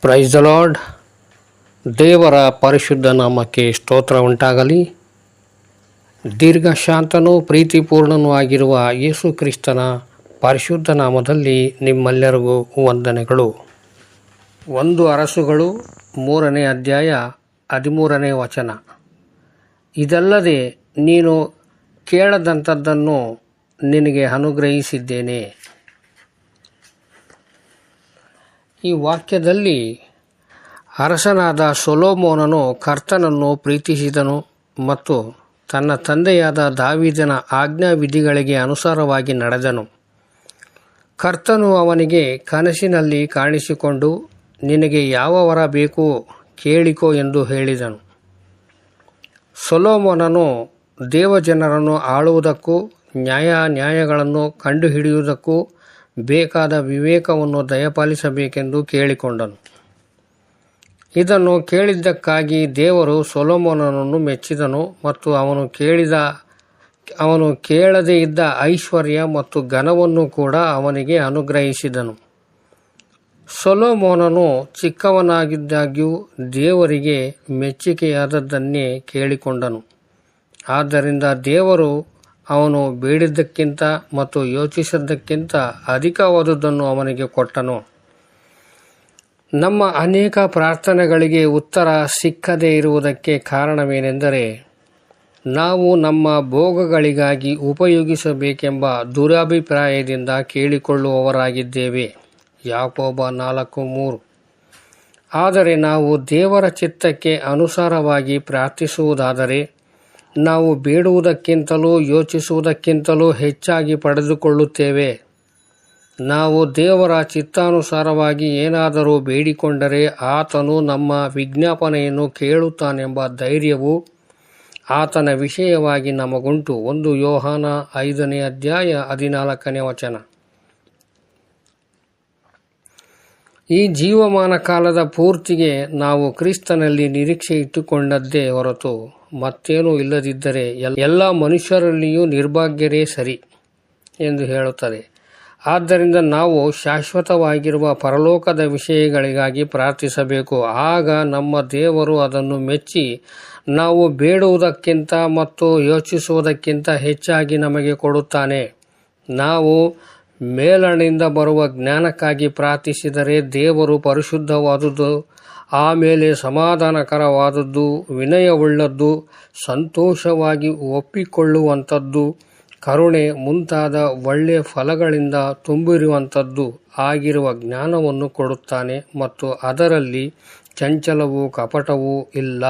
Praise the lord ದೇವರ ಪರಿಶುದ್ಧ ನಾಮಕ್ಕೆ ಸ್ತೋತ್ರ ಉಂಟಾಗಲಿ. ದೀರ್ಘ ಶಾಂತನೂ ಪ್ರೀತಿಪೂರ್ಣನೂ ಆಗಿರುವ ಯೇಸು ಕ್ರಿಸ್ತನ ಪರಿಶುದ್ಧ ನಾಮದಲ್ಲಿ ನಿಮ್ಮೆಲ್ಲರಿಗೂ ವಂದನೆಗಳು. ಒಂದು ಅರಸುಗಳು, ಮೂರನೇ ಅಧ್ಯಾಯ, ಹದಿಮೂರನೇ ವಚನ. ಇದಲ್ಲದೆ ನೀನು ಕೇಳದಂಥದ್ದನ್ನು ನಿನಗೆ ಅನುಗ್ರಹಿಸಿದ್ದೇನೆ. ಈ ವಾಕ್ಯದಲ್ಲಿ ಅರಸನಾದ ಸೊಲೋಮೋನನು ಕರ್ತನನ್ನು ಪ್ರೀತಿಸಿದನು ಮತ್ತು ತನ್ನ ತಂದೆಯಾದ ದಾವಿದನ ಆಜ್ಞಾವಿಧಿಗಳಿಗೆ ಅನುಸಾರವಾಗಿ ನಡೆದನು. ಕರ್ತನು ಅವನಿಗೆ ಕನಸಿನಲ್ಲಿ ಕಾಣಿಸಿಕೊಂಡು ನಿನಗೆ ಯಾವ ವರ ಬೇಕು ಕೇಳಿಕೋ ಎಂದು ಹೇಳಿದನು. ಸೊಲೋಮೋನನು ದೇವಜನರನ್ನು ಆಳುವುದಕ್ಕೂ ನ್ಯಾಯ ನ್ಯಾಯಗಳನ್ನು ಕಂಡುಹಿಡಿಯುವುದಕ್ಕೂ ಬೇಕಾದ ವಿವೇಕವನ್ನು ದಯಪಾಲಿಸಬೇಕೆಂದು ಕೇಳಿಕೊಂಡನು. ಇದನ್ನು ಕೇಳಿದ್ದಕ್ಕಾಗಿ ದೇವರು ಸೊಲೋಮೋನನನ್ನು ಮೆಚ್ಚಿದನು ಮತ್ತು ಅವನು ಕೇಳಿದ, ಅವನು ಕೇಳದೇ ಇದ್ದ ಐಶ್ವರ್ಯ ಮತ್ತು ಘನವನ್ನು ಕೂಡ ಅವನಿಗೆ ಅನುಗ್ರಹಿಸಿದನು. ಸೊಲೋಮೋನನು ಚಿಕ್ಕವನಾಗಿದ್ದಾಗ್ಯೂ ದೇವರಿಗೆ ಮೆಚ್ಚುಗೆಯಾದದ್ದನ್ನೇ ಕೇಳಿಕೊಂಡನು. ಆದ್ದರಿಂದ ದೇವರು ಅವನು ಬೇಡಿದ್ದಕ್ಕಿಂತ ಮತ್ತು ಯೋಚಿಸಿದ್ದಕ್ಕಿಂತ ಅಧಿಕವಾದುದನ್ನು ಅವನಿಗೆ ಕೊಟ್ಟನು. ನಮ್ಮ ಅನೇಕ ಪ್ರಾರ್ಥನೆಗಳಿಗೆ ಉತ್ತರ ಸಿಕ್ಕದೇ ಇರುವುದಕ್ಕೆ ಕಾರಣವೇನೆಂದರೆ, ನಾವು ನಮ್ಮ ಭೋಗಗಳಿಗಾಗಿ ಉಪಯೋಗಿಸಬೇಕೆಂಬ ದುರಭಿಪ್ರಾಯದಿಂದ ಕೇಳಿಕೊಳ್ಳುವವರಾಗಿದ್ದೇವೆ. ಯಾಕೋಬ ನಾಲ್ಕು ಮೂರು. ಆದರೆ ನಾವು ದೇವರ ಚಿತ್ತಕ್ಕೆ ಅನುಸಾರವಾಗಿ ಪ್ರಾರ್ಥಿಸುವುದಾದರೆ ನಾವು ಬೇಡುವುದಕ್ಕಿಂತಲೂ ಯೋಚಿಸುವುದಕ್ಕಿಂತಲೂ ಹೆಚ್ಚಾಗಿ ಪಡೆದುಕೊಳ್ಳುತ್ತೇವೆ. ನಾವು ದೇವರ ಚಿತ್ತಾನುಸಾರವಾಗಿ ಏನಾದರೂ ಬೇಡಿಕೊಂಡರೆ ಆತನು ನಮ್ಮ ವಿಜ್ಞಾಪನೆಯನ್ನು ಕೇಳುತ್ತಾನೆಂಬ ಧೈರ್ಯವು ಆತನ ವಿಷಯವಾಗಿ ನಮಗುಂಟು. ಒಂದು ಯೋಹಾನ ಐದನೇ ಅಧ್ಯಾಯ ಹದಿನಾಲ್ಕನೇ ವಚನ. ಈ ಜೀವಮಾನ ಕಾಲದ ಪೂರ್ತಿಗೆ ನಾವು ಕ್ರಿಸ್ತನಲ್ಲಿ ನಿರೀಕ್ಷೆ ಇಟ್ಟುಕೊಂಡದ್ದೇ ಹೊರತು ಮತ್ತೇನೂ ಇಲ್ಲದಿದ್ದರೆ ಎಲ್ಲ ಮನುಷ್ಯರಲ್ಲಿಯೂ ನಿರ್ಭಾಗ್ಯರೇ ಸರಿ ಎಂದು ಹೇಳುತ್ತದೆ. ಆದ್ದರಿಂದ ನಾವು ಶಾಶ್ವತವಾಗಿರುವ ಪರಲೋಕದ ವಿಷಯಗಳಿಗಾಗಿ ಪ್ರಾರ್ಥಿಸಬೇಕು. ಆಗ ನಮ್ಮ ದೇವರು ಅದನ್ನು ಮೆಚ್ಚಿ ನಾವು ಬೇಡುವುದಕ್ಕಿಂತ ಮತ್ತು ಯೋಚಿಸುವುದಕ್ಕಿಂತ ಹೆಚ್ಚಾಗಿ ನಮಗೆ ಕೊಡುತ್ತಾನೆ. ನಾವು ಮೇಲಣಿಂದ ಬರುವ ಜ್ಞಾನಕ್ಕಾಗಿ ಪ್ರಾರ್ಥಿಸಿದರೆ ದೇವರು ಪರಿಶುದ್ಧವಾದುದು ಆಮೇಲೆ ಸಮಾಧಾನಕರವಾದದ್ದು, ವಿನಯವುಳ್ಳದ್ದು, ಸಂತೋಷವಾಗಿ ಒಪ್ಪಿಕೊಳ್ಳುವಂಥದ್ದು, ಕರುಣೆ ಮುಂತಾದ ಒಳ್ಳೆಯ ಫಲಗಳಿಂದ ತುಂಬಿರುವಂಥದ್ದು ಆಗಿರುವ ಜ್ಞಾನವನ್ನು ಕೊಡುತ್ತಾನೆ ಮತ್ತು ಅದರಲ್ಲಿ ಚಂಚಲವೂ ಕಪಟವೂ ಇಲ್ಲ.